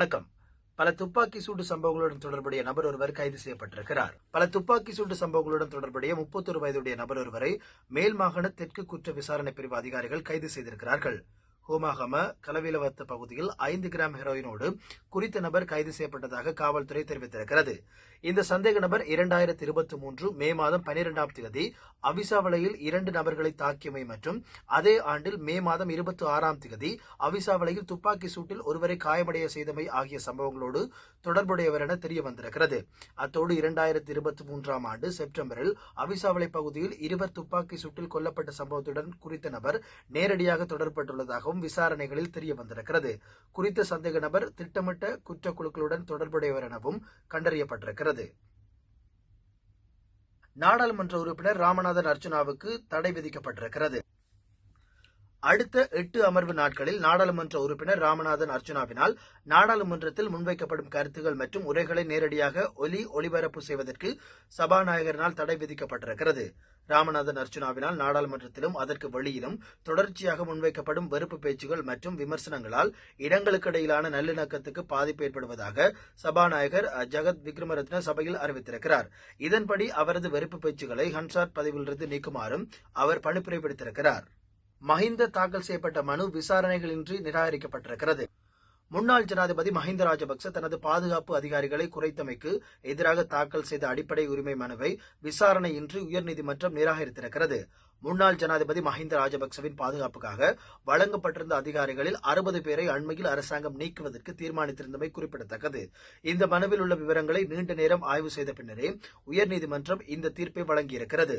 வணக்கம். பல துப்பாக்கி சூடு சம்பவங்களுடன் தொடர்புடைய நபர் ஒருவர் கைது செய்யப்பட்டிருக்கிறார். பல துப்பாக்கி சூடு சம்பவங்களுடன் தொடர்புடைய முப்பத்தொரு வயதுடைய நபர் ஒருவரை மேல் மாகாண தெற்கு குற்ற விசாரணை பிரிவு அதிகாரிகள் கைது செய்திருக்கிறார்கள். ஹோமாகம கலவிலவத்த பகுதியில் ஐந்து கிராம் ஹெரோயினோடு குறித்த நபர் கைது செய்யப்பட்டதாக காவல்துறை தெரிவித்திருக்கிறது. இந்த சந்தேக நபர் இரண்டாயிரத்தி இருபத்தி மூன்று மே மாதம் பனிரெண்டாம் தேதி அவிசாவளையில் இரண்டு நபர்களை தாக்கியமை மற்றும் அதே ஆண்டில் மே மாதம் இருபத்தி ஆறாம் தேதி அவிசாவளையில் துப்பாக்கி சூட்டில் ஒருவரை காயமடைய செய்தமை ஆகிய சம்பவங்களோடு தொடர்புடையவர் என தெரிய வந்திருக்கிறது அத்தோடு இரண்டாயிரத்தி இருபத்தி மூன்றாம் ஆண்டு செப்டம்பரில் அவிசாவளை பகுதியில் இருவர் துப்பாக்கி சூட்டில் கொல்லப்பட்ட சம்பவத்துடன் குறித்த நபர் நேரடியாக தொடர்பட்டுள்ளதாக தொடர்பட்டுள்ளதாகவும் விசாரணைகளில் தெரிய வந்திருக்கிறது குறித்த சந்தேக நபர் திட்டமிட்ட குற்றக்குழுக்களுடன் தொடர்புடையவர் எனவும் கண்டறியப்பட்டிருக்கிறது. நாடாளுமன்ற உறுப்பினர் ராமநாதன் அர்ச்சனாவுக்கு தடை விதிக்கப்பட்டிருக்கிறது. அடுத்த எட்டு அமர்வு நாட்களில் நாடாளுமன்ற உறுப்பினர் ராமநாதன் அர்ச்சுனாவினால் நாடாளுமன்றத்தில் முன்வைக்கப்படும் கருத்துகள் மற்றும் உரைகளை நேரடியாக ஒலி ஒளிபரப்பு செய்வதற்கு சபாநாயகரினால் தடை விதிக்கப்பட்டிருக்கிறது. ராமநாதன் அர்ச்சுனாவினால் நாடாளுமன்றத்திலும் அதற்கு வெளியிலும் தொடர்ச்சியாக முன்வைக்கப்படும் வெறுப்பு பேச்சுகள் மற்றும் விமர்சனங்களால் இடங்களுக்கிடையிலான நல்லிணக்கத்துக்கு பாதிப்பு ஏற்படுவதாக சபாநாயகர் ஜெகத் விக்ரமரத்ன சபையில் அறிவித்திருக்கிறார். இதன்படி அவரது வெறுப்பு பேச்சுகளை ஹன்சார் பதிவிலிருந்து நீக்குமாறும் அவர் பணிப்புரை விடுத்திருக்கிறார் மஹிந்த தாக்கல் செய்யப்பட்ட மனு விசாரணைகளின்றி நிராகரிக்கப்பட்டிருக்கிறது. முன்னாள் ஜனாதிபதி மஹிந்த ராஜபக்ச தனது பாதுகாப்பு அதிகாரிகளை குறைத்தமைக்கு எதிராக தாக்கல் செய்த அடிப்படை உரிமை மனுவை விசாரணையின்றி உயர்நீதிமன்றம் நிராகரித்திருக்கிறது. முன்னாள் ஜனாதிபதி மஹிந்த ராஜபக்சவின் பாதுகாப்புக்காக வழங்கப்பட்டிருந்த அதிகாரிகளில் அறுபது பேரை அண்மையில் அரசாங்கம் நீக்குவதற்கு தீர்மானித்திருந்தமை குறிப்பிடத்தக்கது. இந்த மனுவில் உள்ள விவரங்களை நீண்ட நேரம் ஆய்வு செய்த பின்னரே உயர்நீதிமன்றம் இந்த தீர்ப்பை வழங்கியிருக்கிறது.